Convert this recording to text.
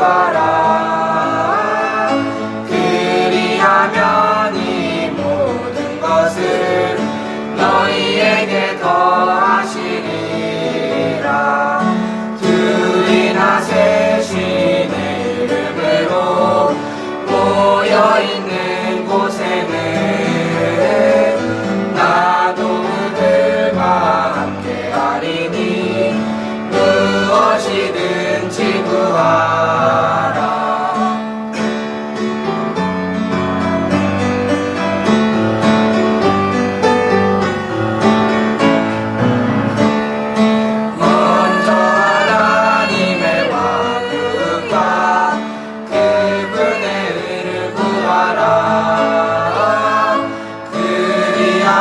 구하라. 그리하면 이 모든 것을 너희에게 더하시리.